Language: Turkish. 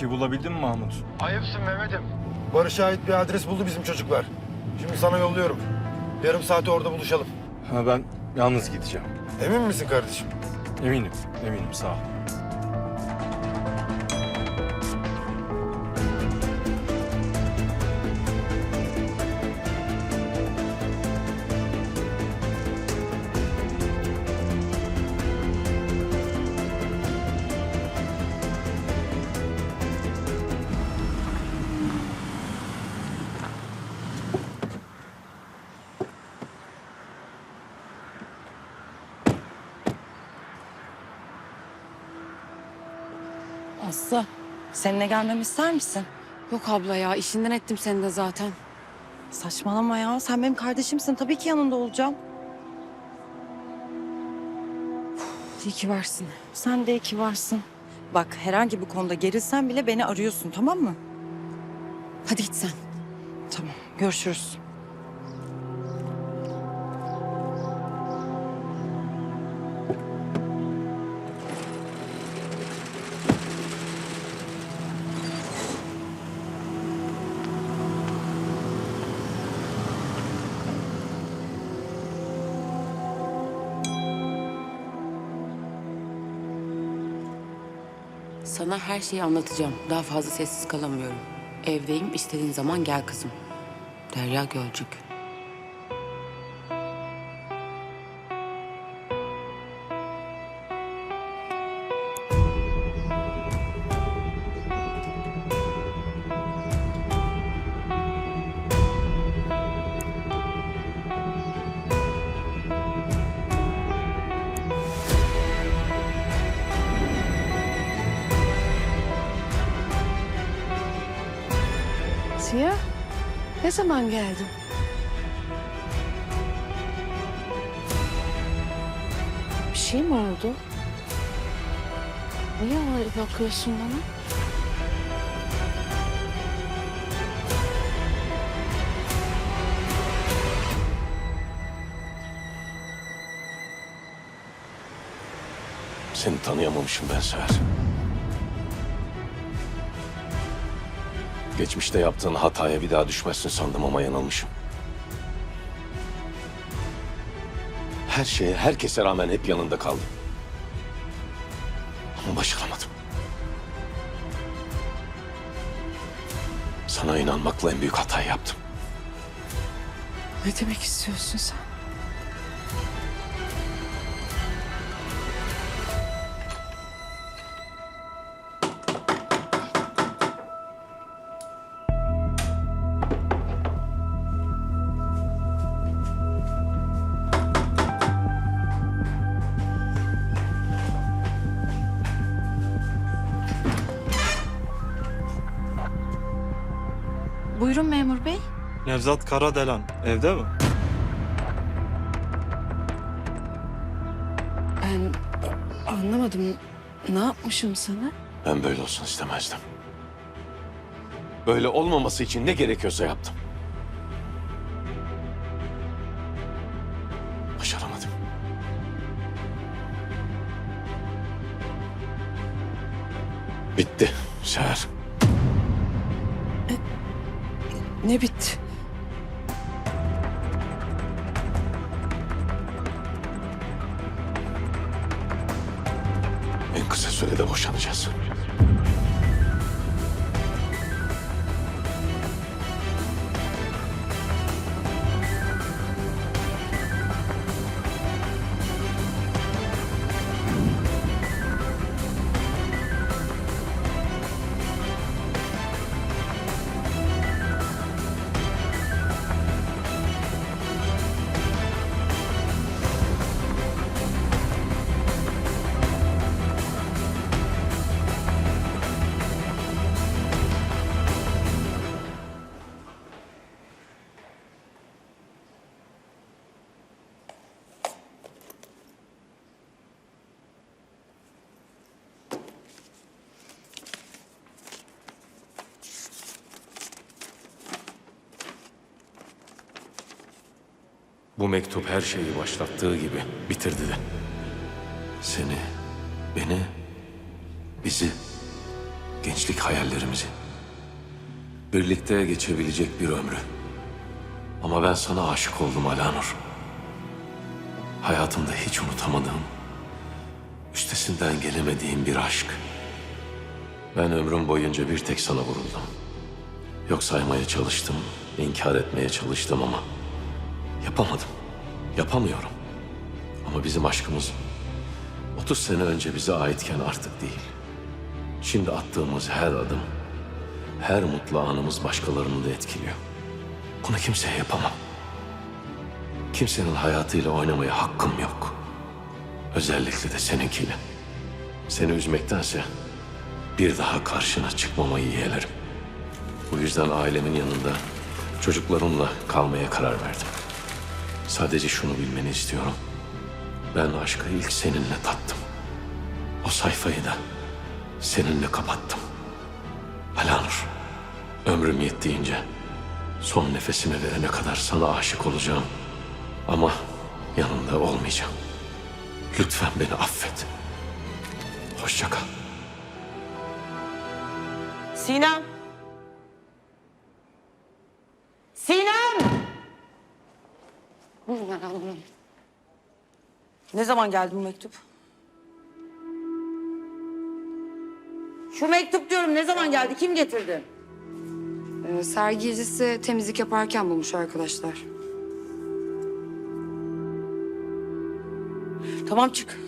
şey bulabildin mi Mahmut? Ayıpsın Mehmet'im. Barış'a ait bir adres buldu bizim çocuklar. Şimdi sana yolluyorum. Yarım saate orada buluşalım. Ha ben yalnız gideceğim. Emin misin kardeşim? Eminim, eminim sağ ol. Aslı, seninle gelmemi ister misin? Yok abla ya işinden ettim seni de zaten. Saçmalama ya. Sen benim kardeşimsin. Tabii ki yanında olacağım. İyi ki varsın. Sen de iyi ki varsın. Bak herhangi bir konuda gerilsen bile beni arıyorsun tamam mı? Hadi git sen. Tamam. Görüşürüz. Sana her şeyi anlatacağım. Daha fazla sessiz kalamıyorum. Evdeyim istediğin zaman gel kızım. Derya Gölcük. Siyah, ne zaman geldin? Bir şey mi oldu? Niye öyle bakıyorsun bana? Seni tanıyamamışım ben Seher. Geçmişte yaptığın hataya bir daha düşmezsin sandım ama yanılmışım. Her şeye, herkese rağmen hep yanında kaldım. Ama başaramadım. Sana inanmakla en büyük hatayı yaptım. Ne demek istiyorsun sen? Buyurun memur bey. Nevzat Karadelan evde mi? Ben anlamadım. Ne yapmışım sana? Ben böyle olsun istemezdim. Böyle olmaması için ne gerekiyorsa yaptım. Başaramadım. Bitti Seher. Ne bitti? En kısa sürede boşanacağız. Bu mektup her şeyi başlattığı gibi bitirdi de. Seni, beni, bizi gençlik hayallerimizi. Birlikte geçebilecek bir ömrü. Ama ben sana aşık oldum Alanur. Hayatımda hiç unutamadığım, üstesinden gelemediğim bir aşk. Ben ömrüm boyunca bir tek sana vuruldum. Yok saymaya çalıştım, inkar etmeye çalıştım ama yapamadım. Yapamıyorum. Ama bizim aşkımız 30 sene önce bize aitken artık değil. Şimdi attığımız her adım, her mutlu anımız başkalarını da etkiliyor. Bunu kimseye yapamam. Kimsenin hayatıyla oynamaya hakkım yok. Özellikle de seninkiyle. Seni üzmektense bir daha karşına çıkmamayı yeğlerim. Bu yüzden ailemin yanında çocuklarımla kalmaya karar verdim. Sadece şunu bilmeni istiyorum. Ben aşkı ilk seninle tattım. O sayfayı da seninle kapattım. Alanur, ömrüm yettiğince son nefesime verene kadar sana aşık olacağım. Ama yanında olmayacağım. Lütfen beni affet. Hoşça kal. Sinem! Sinem! Ne zaman geldi bu mektup? Şu mektup diyorum ne zaman geldi? Kim getirdi? Ee, sergi gecesi temizlik yaparken bulmuş arkadaşlar. Tamam çık.